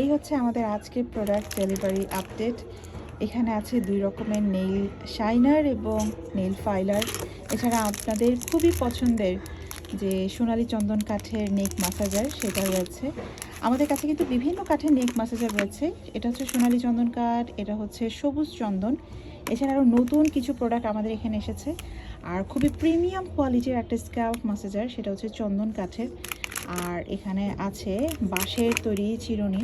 এই হচ্ছে আমাদের আজকের প্রোডাক্ট ডেলিভারি আপডেট এখানে আছে দুই রকমের নেইল শাইনার এবং নেইল ফাইলার এছাড়া আপনাদের খুবই পছন্দের যে সোনালি চন্দন কাঠের নেক মাসাজার সেটা রয়েছে। আমাদের কাছে কিন্তু বিভিন্ন কাঠের নেক মাসাজার রয়েছে। এটা হচ্ছে সোনালি চন্দন কাঠ, এটা হচ্ছে সবুজ চন্দন। এছাড়া আরও নতুন কিছু প্রোডাক্ট আমাদের এখানে এসেছে। আর খুবই প্রিমিয়াম কোয়ালিটির একটা স্ক্যাল্প মাসাজার সেটা হচ্ছে চন্দন কাঠের। আর এখানে আছে বাঁশের তৈরি চিরুনি।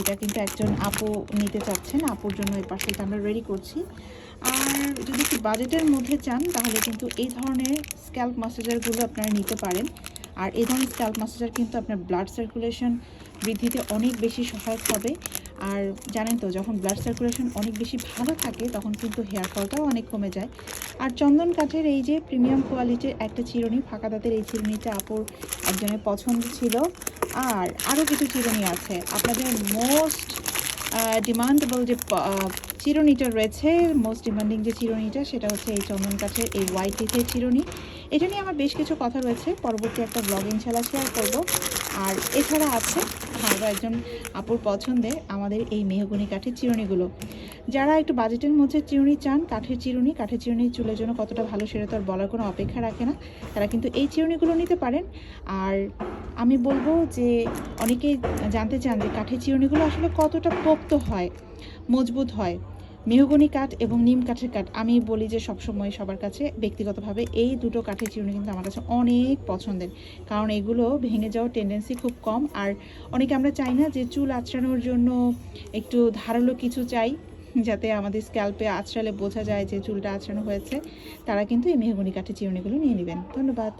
এটা কিন্তু একজন আপু নিতে চাচ্ছেন, আপুর জন্য এই পাশে আমরা রেডি করছি। আর যদি একটু বাজেটের মধ্যে চান, তাহলে কিন্তু এই ধরনের স্ক্যাল্প মাসাজারগুলো আপনারা নিতে পারেন। আর এই ধরনের স্ক্যাল্প মাসাজার কিন্তু আপনার ব্লাড সার্কুলেশন বৃদ্ধিতে অনেক বেশি সহায়ক হবে। আর জানেন তো, যখন ব্লাড সার্কুলেশন অনেক বেশি ভালো থাকে, তখন কিন্তু হেয়ার ফলটাও অনেক কমে যায়। আর চন্দন কাঠের এই যে প্রিমিয়াম কোয়ালিটির একটা চিরুনি, ফাঁকা দাঁতের এই চিরুনিটা আপুর একজনের পছন্দ ছিল। আর আরও কিছু চিরুনি আছে। আপনাদের মোস্ট ডিমান্ডেবল যে চিরুনিটা রয়েছে মোস্ট ডিমান্ডিং যে চিরুনিটা, সেটা হচ্ছে এই চন্দন কাঠের এই হোয়াইট টিথের চিরুনি। এটা নিয়ে আমার বেশ কিছু কথা রয়েছে, পরবর্তী একটা ব্লগ ইনশাল্লাহ শেয়ার করব। আর এছাড়া আছে আরও একজন আপুর পছন্দে আমাদের এই মেহগুনি কাঠের চিরুনিগুলো। যারা একটু বাজেটের মধ্যে চিরুনি চান, কাঠের চিরুনি কাঠের চিরুনি চুলের জন্য কতটা ভালো সেটা তো আর বলার কোনো অপেক্ষা রাখে না। তারা কিন্তু এই চিরুনিগুলো নিতে পারেন। আর আমি বলব যে অনেকেই জানতে চান যে কাঠের চিরুনিগুলো আসলে কতটা পোক্ত হয়, মজবুত হয়। মেহগনি কাঠ এবং নিম কাঠের কাঠ, আমি বলি যে সবসময় সবার কাছে ব্যক্তিগতভাবে এই দুটো কাঠের চিরুনি কিন্তু আমার কাছে অনেক পছন্দের। কারণ এগুলো ভেঙে যাওয়ার টেন্ডেন্সি খুব কম। আর অনেকে আমরা চাই না যে চুল আঁচড়ানোর জন্য একটু ধারালো কিছু চাই। যাতে আমাদের স্ক্যাল্পে আঁচড়ালে বোঝা যায় যে চুলটা আঁচড়ানো হয়েছে, তারা কিন্তু এই মেহগুনি কাঠের চিরুনিগুলো নিয়ে নেবেন। ধন্যবাদ।